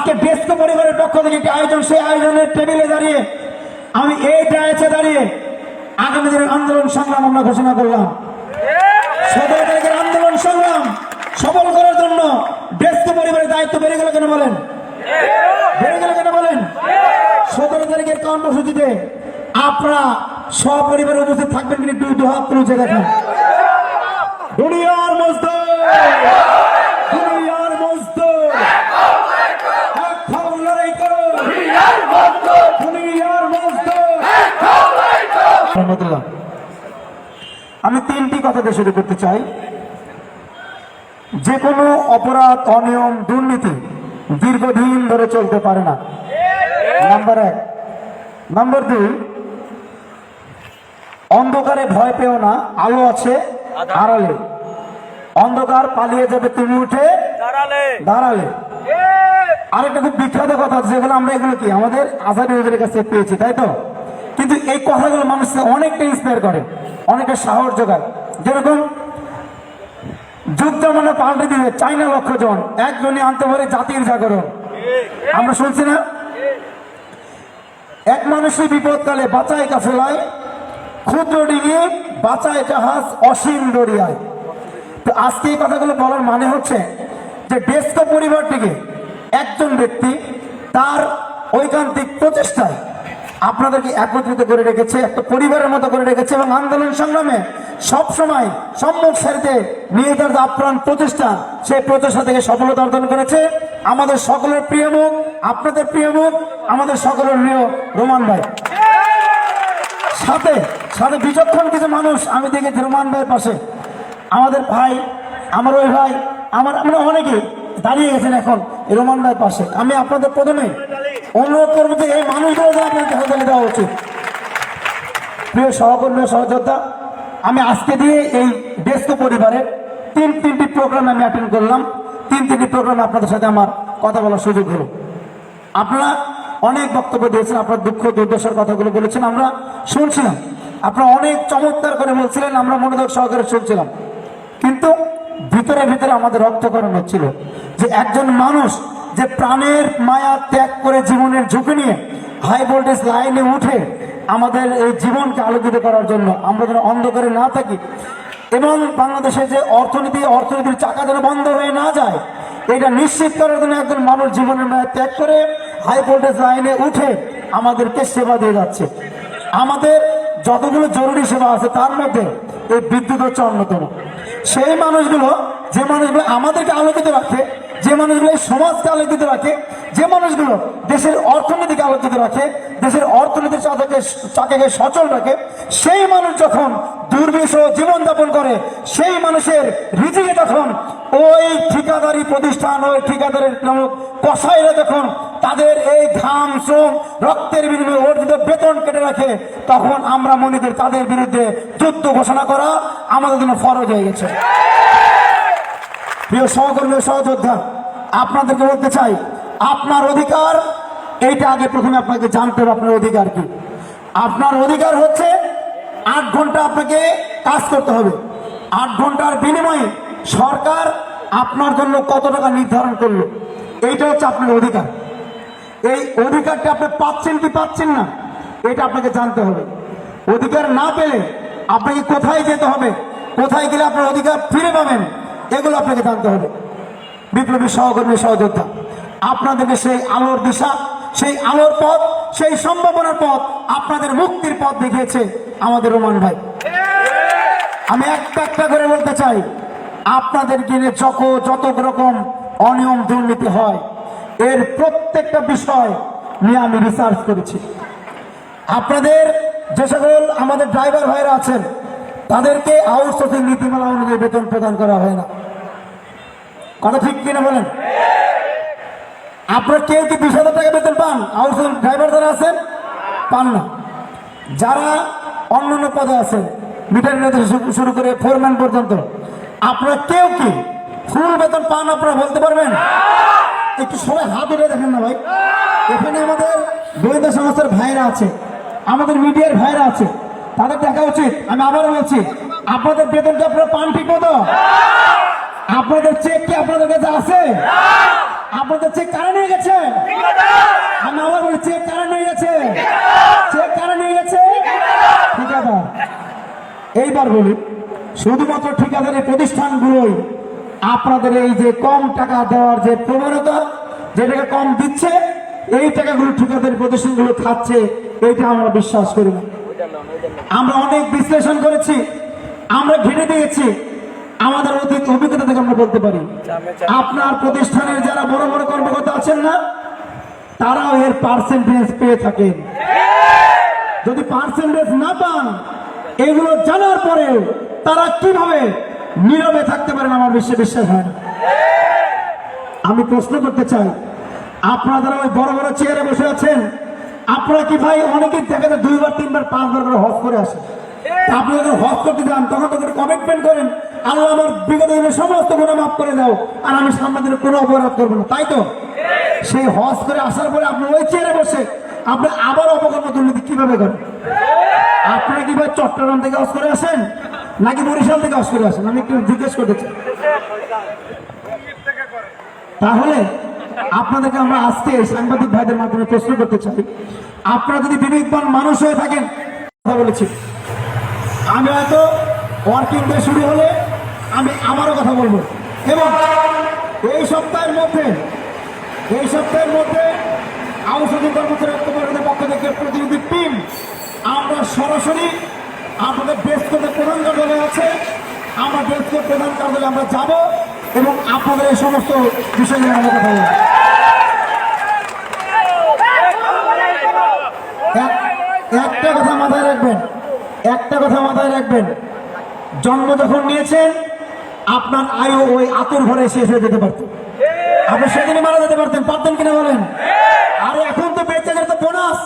আজকে ব্যস্ত পরিবারের পক্ষ থেকে একটি আয়োজন, সেই আয়োজনের টেবিলে দাঁড়িয়ে আমি এই ডায়াচে দাঁড়িয়ে আগামী দিনের আন্দোলন সংগ্রাম আমরা ঘোষণা করলাম। সতেরো তারিখের আন্দোলন সংগ্রাম সফল করার জন্য ব্যস্ত পরিবারের দায়িত্ব বেড়ে গেল কেন বলেন? বেড়ে গেল কেন বলেন? সতেরো তারিখের কর্মসূচিতে আপনারা সপরিবারে উপস্থিত থাকবেন কিনা একটু দু হাত দেখান। দুনিয়ার মজদুর দুনিয়ার মজদুর এক খাও লড়াই করো দুনিয়ার মজদুর রহমতুল্লাহ আমি তিনটি কথা দিয়ে শুরু করতে চাই। যে কোনো অপরাধ অনিয়ম দুর্নীতি দীর্ঘদিন ধরে চলতে পারে না। নাম্বার এক। নাম্বার দুই অন্ধকারে ভয় পেও না আলো আছে আড়ালে অন্ধকার পালিয়ে যাবে তুমি উঠে দাঁড়ালে দাঁড়ালে আরেকটা খুব বিখ্যাত কথা যেগুলো আমরা এগুলো কি? আমাদের আজাদি ওদের কাছে পেয়েছি তাই তো? কিন্তু এই কথাগুলো মানুষকে অনেকটা ইন্সপায়ার করে, অনেকটা সাহস যোগায়। যেরকম যুগ জামানা পাল্টে দিবে, চাইনা লক্ষ জন, একজনই আনতে পারে জাতির জাগরণ। আমরা শুনছি না? এক মানুষই বিপদকালে বাঁচায় কাফেলায় ক্ষুদ্র ডিঙি বাঁচায় জাহাজ অসীম দরিয়ায়। তো আজকে এই কথাগুলো বলার মানে হচ্ছে যে ব্যস্ত পরিবারটিকে একজন ব্যক্তি তার ঐকান্তিক প্রচেষ্টায় আপনাদেরকে একত্রিত করে রেখেছে, একটা পরিবারের মতো করে রেখেছে এবং আন্দোলন সংগ্রামে সব সময় সম্মুখ সারিতে যে আপ্রাণ প্রচেষ্টা, সেই প্রচেষ্টা থেকে সফলতা অর্জন করেছে। আমাদের সকলের প্রিয় মুখ, আপনাদের প্রিয় মুখ, আমাদের সকলের প্রিয় রোমান ভাই। সাথে সাথে বিচক্ষণ কিছু মানুষ আমি দেখেছি রোমান ভাইয়ের পাশে। আমাদের ভাই, আমার ওই ভাই, আমার আমরা অনেকে দাঁড়িয়ে গেছেন এখন রোমান ভাইয়ের পাশে। আমি আপনাদের প্রথমে অনুরোধ করব যে এই মানুষগুলো আপনাদের হাততালি দেওয়া উচিত। প্রিয় সহকর্মী, সহযোদ্ধা, আমি আজকে দিয়ে এই ব্যস্ত পরিবারের তিন তিনটি প্রোগ্রাম আমি অ্যাটেন্ড করলাম। তিন তিনটি প্রোগ্রাম আপনাদের সাথে আমার কথা বলার সুযোগ হলো। আপনারা অনেক বক্তব্য দিয়েছেন, আপনার দুঃখ, দুর্দশার কথাগুলো বলেছেন, আমরা শুনছিলাম। আপনারা অনেক চমৎকার করে বলছিলেন, আমরা মনোযোগ সহকারে শুনছিলাম। কিন্তু ভিতরে ভিতরে আমাদের রক্তকরণ হচ্ছিল যে একজন মানুষ যে প্রাণের মায়া ত্যাগ করে জীবনের ঝুঁকি নিয়ে হাই ভোল্টেজ লাইনে উঠে আমাদের এই জীবনকে আলোকিত করার জন্য আমরা যেন অন্ধকারে না থাকি এবং বাংলাদেশের যে অর্থনীতি, অর্থনীতির চাকা যেন বন্ধ হয়ে না যায়, এটা নিশ্চিত করার জন্য একজন মানুষ জীবনের মায়া ত্যাগ করে হাই ভোল্টেজ লাইনে উঠে আমাদেরকে সেবা দিয়ে যাচ্ছে। আমাদের যতগুলো জরুরি সেবা আছে, তার মধ্যে এই বিদ্যুৎ হচ্ছে অন্যতম। সেই মানুষগুলো, যে মানুষগুলো আমাদেরকে আলোকিত রাখে যে মানুষগুলো সমাজকে আলোকিত রাখে, যে মানুষগুলো দেশের অর্থনীতিকে আলোকিত রাখে, দেশের অর্থনীতির চাকাকে চাকাকে সচল রাখে, সেই মানুষ যখন দুর্বিষহ জীবনযাপন করে, সেই মানুষের রিজিকে তখন ওই ঠিকাদারি প্রতিষ্ঠান, ওই ঠিকাদারের নামক কসাইরা যখন তাদের এই ঘাম, শ্রম, রক্তের বিনিময়ে অর্জিত বেতন কেটে রাখে, তখন আমরা মনে তাদের বিরুদ্ধে যুদ্ধ ঘোষণা করা আমাদের জন্য ফরজ হয়ে গেছে। প্রিয় সহকর্মী সহযোদ্ধা, আপনাদেরকে বলতে চাই, আপনার অধিকার, এইটা আগে প্রথমে আপনাকে জানতে হবে আপনার অধিকার কি। আপনার অধিকার হচ্ছে আট ঘণ্টা আপনাকে কাজ করতে হবে। আট ঘণ্টার বিনিময়ে সরকার আপনার জন্য কত টাকা নির্ধারণ করল, এইটা হচ্ছে আপনার অধিকার। এই অধিকারটা আপনি পাচ্ছেন কি পাচ্ছেন না, এটা আপনাকে জানতে হবে। অধিকার না পেলে আপনাকে কোথায় যেতে হবে, কোথায় গেলে আপনার অধিকার ফিরে পাবেন এগুলো আপনাকে জানতে হবে। বিপ্লবী সহকর্মী, সহযোদ্ধা, আপনাদেরকে সেই আলোর দিশা, সেই আলোর পথ, সেই সম্ভাবনার পথ আপনাদের মুক্তির পথ দেখিয়েছে আমাদের রোমান ভাই। আমি একটা একটা করে বলতে চাই, আপনাদের কিনে যত যত রকম অনিয়ম, দুর্নীতি হয়, এর প্রত্যেকটা বিষয় নিয়ে আমি রিসার্চ করেছি। আপনাদের যে সকল আমাদের ড্রাইভার ভাইরা আছেন তাদেরকে আউটসোর্সিং নীতিমালা অনুযায়ী বেতন প্রদান করা হয় না। কথা ঠিক কিনা বলেন? আপনার কেউ কি বিশ হাজার টাকা বেতন পান? আউটসোর্সিং ড্রাইভার যারা আছেন, পান না। যারা অন্যান্য পদে আছেন মিটার শুরু করে ফোরম্যান পর্যন্ত, আপনারা কেউ কি ফুল বেতন পান আপনারা বলতে পারবেন? একটু সবাই হাত উঠে দেখেন না ভাই। এখানে আমাদের গোয়েন্দা সংস্থার ভাইরা আছে, আমাদের মিডিয়ার ভাইরা আছে। তাদের দেখা উচিত। আমি আবারও বলছি, আপনাদের বেতনটা আপনারা পান ঠিক মতো? আপনাদের চেক কি আপনাদের কাছে আছে? আপনাদের চেক কারা নিয়ে গেছে? আমি আবার বলি চেক কারা নিয়ে গেছে? চেক কারা নিয়ে গেছে? ঠিকাদার এইবার বলি, শুধুমাত্র ঠিকাদারের প্রতিষ্ঠানগুলোই আপনাদের এই যে কম টাকা দেওয়ার যে প্রবণতা, যেটাকে কম দিচ্ছে, এই টাকাগুলো ঠিকাদারি প্রতিষ্ঠানগুলো খাচ্ছে এইটা আমরা বিশ্বাস করি না। আমরা অনেক বিশ্লেষণ করেছি, আমরা ঘেটে দিয়েছি, আমাদের অতীত অভিজ্ঞতা থেকে আমরা বলতে পারি। আপনার প্রতিষ্ঠানের যারা বড় বড় কর্মকর্তা আছেন না, তারাও এর পার্সেন্টেজ পেয়ে থাকেন। যদি পার্সেন্টেজ না পান, এগুলো জানার পরেও তারা কীভাবে নীরবে থাকতে পারেন আমার বিশ্বে বিশ্বাস হয় না। আমি প্রশ্ন করতে চাই, আপনারা ওই বড় বড় চেয়ারে বসে আছেন আপনারা কি ভাই, অনেকে দেখা যায় দুইবার, তিনবার, পাঁচবার করে হজ করে আসেন তা আপনি যখন হজ করতে যান, তখন তো কমিটমেন্ট করেন। আল্লাহ আমার বিগত দিনের সমস্ত গুণা মাফ করে দাও, আর আমি সামনের দিনে কোনো অপরাধ করব না। তাই তো? সেই হজ করে আসার পরে আপনি ওই চেয়ারে বসে আপনি আবার অপকর্ম দুর্নীতি কীভাবে করেন? আপনারা কি ভাই চট্টগ্রাম থেকে হজ করে আসেন, নাকি বরিশাল থেকে হজ করে আসেন? আমি একটু জিজ্ঞেস করতে চাই। তাহলে আপনাদেরকে আমরা আজকে সাংবাদিক ভাইদের মাধ্যমে প্রশ্ন করতে চাই। আপনারা যদি বিবেকবান মানুষ হয়ে থাকেন, কথা বলেছি। আমি হয়তো ওয়ার্কিং ডে শুরু হলে আমি আমারও কথা বলব। এবং এই সপ্তাহের মধ্যে, এই সপ্তাহের মধ্যে আউষধি কর্মচারী ঐক্যপরিষদের পক্ষ থেকে প্রতিনিধি টিম, আমরা সরাসরি আমাদের ডেস্কোতে প্রধান কার্যালয় আছে। আমরা ডেস্কের প্রধান কার্যালয়ে আমরা যাব। এবং আপনাদের এই সমস্ত বিষয় নিয়ে আমরা কথা একটা কথা মাথায় রাখবেন। একটা কথা মাথায় রাখবেন। জন্ম যখন নিয়েছেন, আপনার আয়ু ওই আতুর ঘরে শেষ হয়ে যেতে পারত। আপনি সেদিনই মারা যেতে পারতেন পারতেন কিনা বলেন? আর এখন তো বেঁচে গেলে তো বোনাস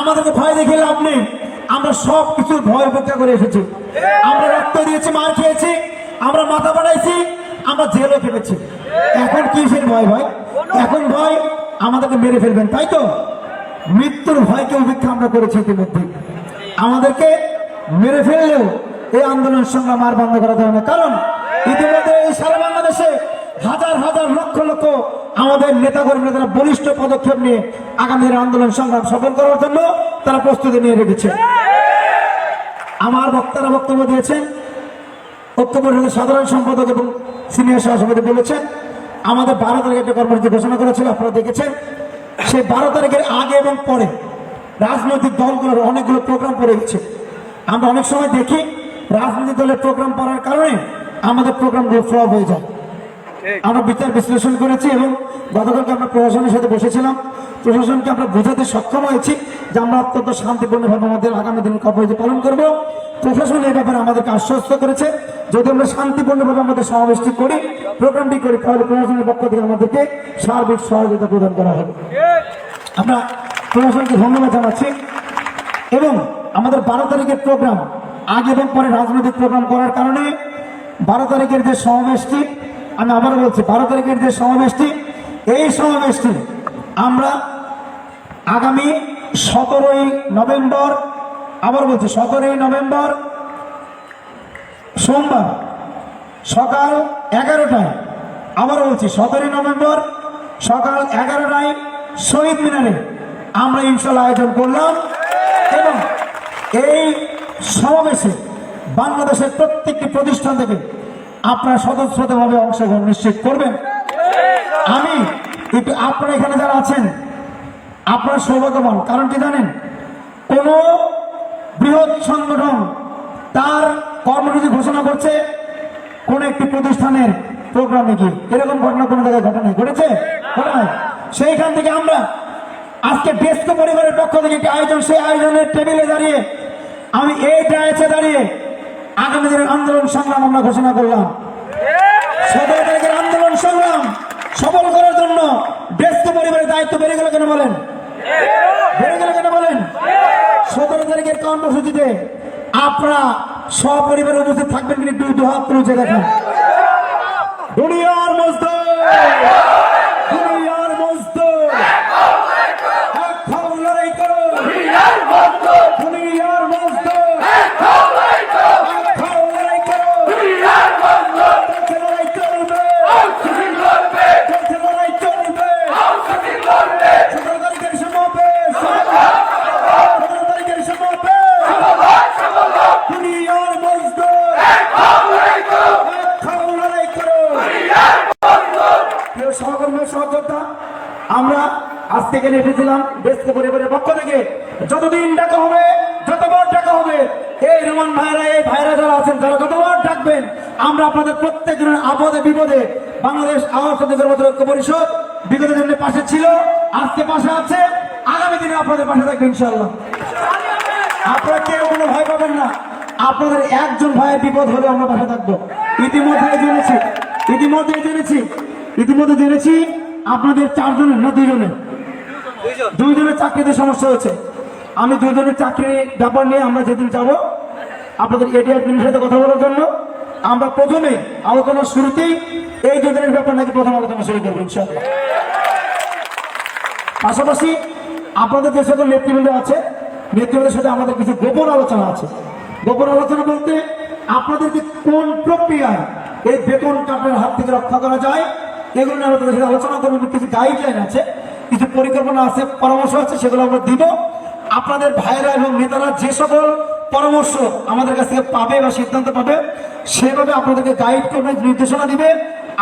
আমাদেরকে ভয় দেখে লাভ নেই। আমরা সব কিছুর ভয় উপেক্ষা করে এসেছি। আমরা রক্ত দিয়েছি, মার খেয়েছি, আমরা মাথা বাড়াইছি আমরা জেলও খেটেছি এখন কিসের ভয় ভাই? এখন ভয় আমাদেরকে মেরে ফেলবেন, তাই তো? মৃত্যুর ভয়কে উপেক্ষা আমরা করেছি ইতিমধ্যে? আমাদেরকে মেরে ফেললেও এই আন্দোলন সংগ্রাম আর বন্ধ করা যাবে না। কারণ ইতিমধ্যে এই সারা বাংলাদেশে হাজার হাজার লক্ষ লক্ষ আমাদের নেতা কর্মীরা তারা বলিষ্ঠ পদক্ষেপ নিয়ে আগামী আন্দোলন সংগ্রাম সফল করার জন্য তারা প্রস্তুতি নিয়ে রেখেছে। আমার বক্তারা বক্তব্য দিয়েছেন। ঐক্য পরিষদের সাধারণ সম্পাদক এবং সিনিয়র সহসভাপতি বলেছেন আমাদের বারো তারিখে একটা কর্মসূচি ঘোষণা করেছিল আপনারা দেখেছেন। সেই বারো তারিখের আগে এবং পরে রাজনৈতিক দলগুলোর অনেকগুলো প্রোগ্রাম পড়ে গেছে। আমরা অনেক সময় দেখি রাজনৈতিক দলের প্রোগ্রাম পড়ার কারণে আমাদের প্রোগ্রামগুলো ফ্লপ হয়ে যায়। আমরা বিচার বিশ্লেষণ করেছি এবং গতকালকে আমরা প্রশাসনের সাথে বসেছিলাম। প্রশাসনকে আমরা বোঝাতে সক্ষম হয়েছি যে আমরা অত্যন্ত শান্তিপূর্ণভাবে আমাদের আগামী দিনের কর্মসূচি পালন করব। প্রশাসন এই ব্যাপারে আমাদেরকে আশ্বস্ত করেছে। যদি আমরা শান্তিপূর্ণভাবে আমাদের সমাবেশটি করি, প্রোগ্রামটি করি, তাহলে প্রশাসনের পক্ষ থেকে আমাদেরকে সার্বিক সহযোগিতা প্রদান করা হবে। আমরা প্রশাসনকে ধন্যবাদ জানাচ্ছি। এবং আমাদের বারো তারিখের প্রোগ্রাম, আগে এবং পরে রাজনৈতিক প্রোগ্রাম করার কারণে বারো তারিখের যে সমাবেশটি, আমি আবারও বলছি, বারো তারিখের যে সমাবেশটি, এই সমাবেশটি আমরা আগামী সতেরোই নভেম্বর আবার বলছি, সতেরোই নভেম্বর সোমবার সকাল এগারোটায়, আবারও বলছি, সতেরোই নভেম্বর সকাল এগারোটায় শহীদ মিনারে আমরা ইনশাল্লাহ আয়োজন করলাম এবং এই সমাবেশে বাংলাদেশের প্রত্যেকটি প্রতিষ্ঠান থেকে আপনারা স্বতঃস্ফূর্তভাবে অংশগ্রহণ নিশ্চিত করবেন। আমি একটু আপনারা এখানে যারা আছেন, আপনারা সৌভাগ্যবান। কারণ কি জানেন? কোন বৃহৎ সংগঠন তার কর্মসূচি ঘোষণা করছে কোন একটি প্রতিষ্ঠানের প্রোগ্রামে কি এরকম ঘটনা কোনো জায়গায় ঘটনা ঘটেছে? ঘটে সেইখান থেকে আমরা আজকে ডেস্ক পরিবারের পক্ষ থেকে একটি আয়োজন, সেই আয়োজনের টেবিলে দাঁড়িয়ে আমি এই ডায়াচে দাঁড়িয়ে আগামী দিনের আন্দোলন সংগ্রাম আমরা ঘোষণা করলাম। সতেরো তারিখের আন্দোলন সংগ্রাম সফল করার জন্য ডেস্ক পরিবারের দায়িত্ব বেড়ে গেল কেন বলেন? বেড়ে গেল কেন বলেন? সতেরো তারিখের কর্মসূচিতে আপনারা সপরিবারে উপস্থিত থাকবেন কিন্তু দু হাত তুলে দেখেন দুনিয়ার মজদুর দুনিয়ার মজদুর এক হাত লড়াই করো দুনিয়ার মজদুর এক হাত লড়াই করো চলছে লড়াই চলবে চলছে লড়াই চলবে সতেরো তারিখের সমাবেশ সতেরো তারিখের সমাবেশ দুনিয়ার মজদুর আমরা আজ থেকে লিখেছিলাম দেশকে পরিবারের পক্ষ থেকে। যতদিন টাকা হবে, যতবার টাকা হবে, এই রোমান ভাইরা, এই ভাইরা যারা আছেন যারা যতবার ডাকবেন, আমরা আপনাদের প্রত্যেক দিনের আপদে বিপদে বাংলাদেশ আওয়াজ ঐক্য পরিষদ বিগত দিনের পাশে ছিল, আজকে পাশে আছে। আগামী দিনে আপনাদের পাশে থাকবে ইনশাল্লাহ আপনারা কেউ কোনো ভয় পাবেন না। আপনাদের একজন ভাইয়ের বিপদ হলে আমরা পাশে থাকব। ইতিমধ্যে জেনেছি ইতিমধ্যে জেনেছি ইতিমধ্যে জেনেছি, আপনাদের চারজনের না দুইজনের। দুইজনের চাকরিতে সমস্যা হয়েছে। আমি দুইজনের চাকরি ব্যাপার নিয়ে আমরা যেদিন যাব, আপনাদের এডিআর সাথে কথা বলার জন্য, আমরা প্রথমে আলোচনার শুরুতেই এই দুজনের ব্যাপার নাকি প্রথম আলোচনা শুরু করব, ইনশাআল্লাহ। পাশাপাশি আপনাদের যে সকল নেতৃবৃন্দ আছে, নেতৃবৃন্দের সাথে আমাদের কিছু গোপন আলোচনা আছে। গোপন আলোচনা বলতে আপনাদেরকে কোন প্রক্রিয়ায় এই বেতন কাটার হাত থেকে রক্ষা করা যায়, এগুলো নিয়ে আমাদের আলোচনা করব কিছু গাইডলাইন আছে। কিছু পরিকল্পনা আছে, পরামর্শ আছে, সেগুলো আমরা দিব। আপনাদের ভাইয়েরা এবং নেতারা যে সকল পরামর্শ আমাদের কাছ থেকে পাবে বা সিদ্ধান্ত পাবে, সেভাবে আপনাদেরকে গাইড করবে নির্দেশনা দিবে।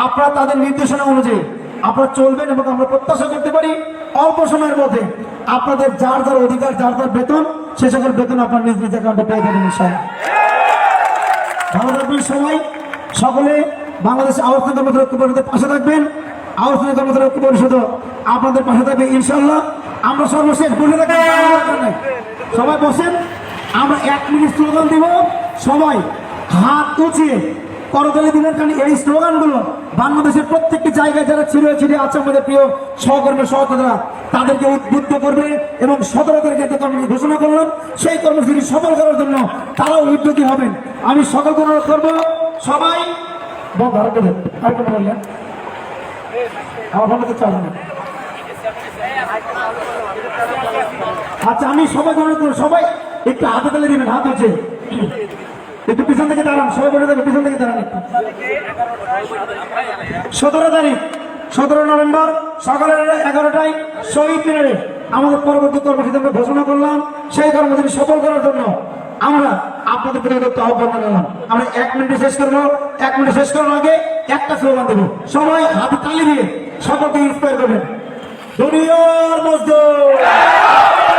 আপনারা তাদের নির্দেশনা অনুযায়ী আপনারা চলবেন এবং আমরা প্রত্যাশা করতে পারি, অল্প সময়ের মধ্যে আপনাদের যার যার অধিকার, যার যার বেতন, সে সকল বেতন আপনার নিজ নিজ অ্যাকাউন্টে পেয়ে যাবেন ভালো থাকবেন সবাই। সকলে বাংলাদেশ আওয়াজ পাশে থাকবেন। আওয়াজ ঐক্য পরিষদ আপনাদের পাশে থাকবে ইনশাল্লাহ আমরা সর্বশেষ বসে থাকি সবাই বসেন, আমরা এক মিনিট স্লোগান দিব। সবাই হাত উঁচিয়ে করতালি দিবেন কারণ এই স্লোগানগুলো বাংলাদেশের প্রত্যেকটি জায়গায় যারা ছিঁড়ে ছিঁড়ে আছে, আমাদের প্রিয় সহকর্মী, সহকর্মীরা, তাদেরকে উদ্বুদ্ধ করবে এবং সতেরো তারিখে কর্মসূচি ঘোষণা করলাম, সেই কর্মসূচি সফল করার জন্য তারাও উদ্যোগী হবেন। আমি সকলকে অনুরোধ করব, সবাই বন্ধ আরেকটা বললেন। আমার ফোনে তো চালু আচ্ছা আমি সবাই অনুরোধ করব। সবাই একটু হাতে তালে দিবেন, হাত হচ্ছে একটু পিছন থেকে দাঁড়ান, সবাই বলে দেবে, পিছন থেকে দাঁড়ান সতেরো তারিখ, সতেরো নভেম্বর, সকালের এগারোটায় শহীদ মিনারে আমাদের পরবর্তী কর্মসূচি আমরা ঘোষণা করলাম। সেই কর্মসূচি সফল করার জন্য আমরা আপনাদের প্রতি আহ্বান জানালাম আমরা এক মিনিটে শেষ করব, এক মিনিট শেষ করার আগে একটা স্লোগান দেবো। সময় হাতে তালি দিয়ে সকলকে ইন্সপায়ার করবেন। দুনিয়ার মজদুর।